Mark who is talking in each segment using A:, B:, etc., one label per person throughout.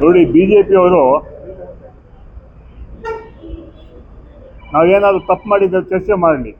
A: ನೋಡಿ B J ಪಿಯವರು ನಾವೇನಾದ್ರು ತಪ್ಪು ಮಾಡಿದ್ರೆ ಚರ್ಚೆ ಮಾಡಲಿ.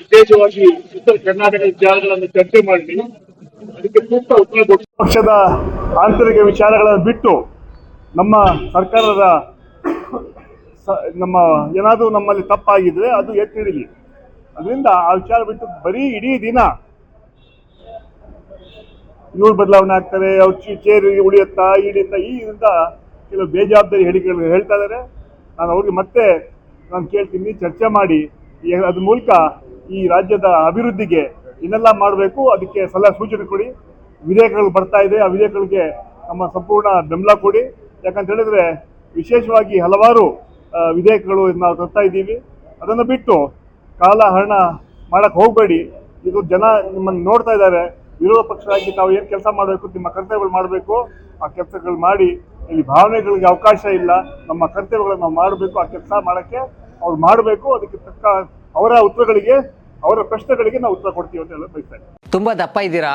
B: ವಿಶೇಷವಾಗಿ ಉತ್ತರ ಕರ್ನಾಟಕದ ವಿಚಾರಗಳನ್ನು ಚರ್ಚೆ ಮಾಡಿ ಅದಕ್ಕೆ ಸೂಕ್ತ ಉತ್ತರ
A: ಪಕ್ಷದ ಆಂತರಿಕ ವಿಚಾರಗಳನ್ನು ಬಿಟ್ಟು ನಮ್ಮ ಸರ್ಕಾರದ ನಮ್ಮ ಏನಾದರೂ ನಮ್ಮಲ್ಲಿ ತಪ್ಪಾಗಿದ್ರೆ ಅದು ಎತ್ತಿ ಹಿಡಿಲಿ ಅದರಿಂದ ಆ ವಿಚಾರ ಬಿಟ್ಟು ಬರೀ ಇಡೀ ದಿನ ಇವ್ರು ಬದಲಾವಣೆ ಆಗ್ತಾರೆ, ಅವ್ರು ಚೇರಿ ಉಳಿಯುತ್ತಾ ಹಿಡಿಯುತ್ತಾ ಈ ಇದರಿಂದ ಕೆಲವು ಬೇಜವಾಬ್ದಾರಿ ಹೇಳಿಕೆಗಳು ಹೇಳ್ತಾ ಇದ್ದಾರೆ ನಾನು ಅವ್ರಿಗೆ ಮತ್ತೆ ನಾನು ಕೇಳ್ತೀನಿ, ಚರ್ಚೆ ಮಾಡಿ. ಅದ್ರ ಮೂಲಕ ಈ ರಾಜ್ಯದ ಅಭಿವೃದ್ಧಿಗೆ ಇನ್ನೆಲ್ಲ ಮಾಡಬೇಕು, ಅದಕ್ಕೆ ಸಲಹೆ ಸೂಚನೆ ಕೊಡಿ. ವಿಧೇಯಕಗಳು ಬರ್ತಾ ಇದೆ, ಆ ವಿಧೇಯಕಗಳಿಗೆ ನಮ್ಮ ಸಂಪೂರ್ಣ ಬೆಂಬಲ ಕೊಡಿ. ಯಾಕಂತ ಹೇಳಿದ್ರೆ ವಿಶೇಷವಾಗಿ ಹಲವಾರು ವಿಧೇಯಕಗಳು ನಾವು ತರ್ತಾ ಇದ್ದೀವಿ. ಅದನ್ನು ಬಿಟ್ಟು ಕಾಲ ಹರಣ ಮಾಡಕ್ಕೆ ಹೋಗಬೇಡಿ. ಇದು ಜನ ನಿಮ್ಮನ್ನು ನೋಡ್ತಾ ಇದ್ದಾರೆ. ವಿರೋಧ ಪಕ್ಷವಾಗಿ ತಾವು ಏನು ಕೆಲಸ ಮಾಡಬೇಕು, ನಿಮ್ಮ ಕರ್ತವ್ಯಗಳು ಮಾಡಬೇಕು, ಆ ಕೆಲಸಗಳು ಮಾಡಿ. ಇಲ್ಲಿ ಭಾವನೆಗಳಿಗೆ ಅವಕಾಶ ಇಲ್ಲ. ನಮ್ಮ ಕರ್ತವ್ಯಗಳನ್ನು ನಾವು ಮಾಡಬೇಕು, ಆ ಕೆಲಸ ಮಾಡೋಕ್ಕೆ ಅವ್ರು ಮಾಡಬೇಕು. ಅದಕ್ಕೆ ತಕ್ಕ ಅವರ ಉತ್ತರಗಳಿಗೆ, ಅವರ ಪ್ರಶ್ನೆಗಳಿಗೆ ನಾವು ಉತ್ತರ ಕೊಡ್ತೀವಿ ಅಂತ ಹೇಳಿ ಬಯಸ್ತಾ.
C: ತುಂಬಾ ದಪ್ಪ ಇದ್ದೀರಾ?